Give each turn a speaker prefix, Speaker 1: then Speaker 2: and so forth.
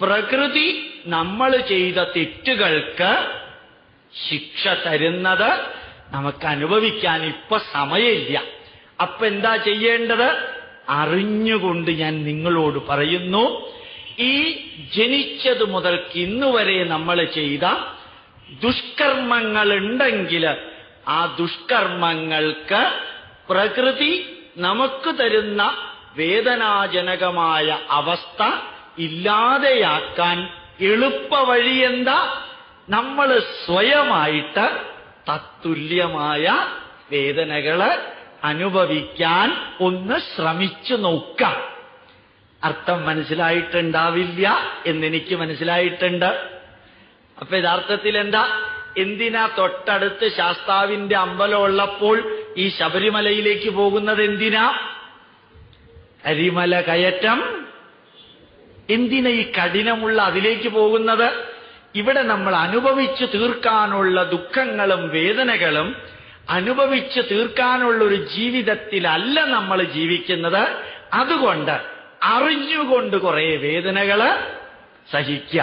Speaker 1: പ്രകൃതി നമ്മൾ ചെയ്ത തെറ്റുകൾക്ക് ശിക്ഷ തരുന്നത് നമുക്ക് അനുഭവിക്കാൻ ഇപ്പൊ സമയമില്ല. അപ്പൊ എന്താ ചെയ്യേണ്ടത്? അറിഞ്ഞുകൊണ്ട് ഞാൻ നിങ്ങളോട് പറയുന്നു ഈ ജനിച്ചത് മുതൽക്ക് ഇന്നുവരെ നമ്മൾ ചെയ്ത ദുഷ്കർമ്മങ്ങൾ ഉണ്ടെങ്കിൽ ആ ദുഷ്കർമ്മങ്ങൾക്ക് പ്രകൃതി നമുക്ക് തരുന്ന വേദനാജനകമായ അവസ്ഥ ഇല്ലാതെയാക്കാൻ എളുപ്പ വഴി എന്താ നമ്മൾ സ്വയമായിട്ട് തത്തുല്യമായ വേദനകൾ അനുഭവിക്കാൻ ഒന്ന് ശ്രമിച്ചു നോക്കാം അർത്ഥം മനസ്സിലായിട്ടുണ്ടാവില്ല എന്നെനിക്ക് മനസ്സിലായിട്ടുണ്ട്. അപ്പൊ യഥാർത്ഥത്തിൽ എന്താ എന്തിനാ തൊട്ടടുത്ത് ശാസ്താവിന്റെ അമ്പലം ഉള്ളപ്പോൾ ഈ ശബരിമലയിലേക്ക് പോകുന്നത് എന്തിനാ? കരിമല കയറ്റം എന്തിനാ ഈ കഠിനമുള്ള അതിലേക്ക് പോകുന്നത്? ഇവിടെ നമ്മൾ അനുഭവിച്ചു തീർക്കാനുള്ള ദുഃഖങ്ങളും വേദനകളും അനുഭവിച്ചു തീർക്കാനുള്ള ഒരു ജീവിതത്തിലല്ല നമ്മൾ ജീവിക്കുന്നത്. അതുകൊണ്ട് അറിഞ്ഞുകൊണ്ട് കുറെ വേദനകൾ സഹിക്കുക.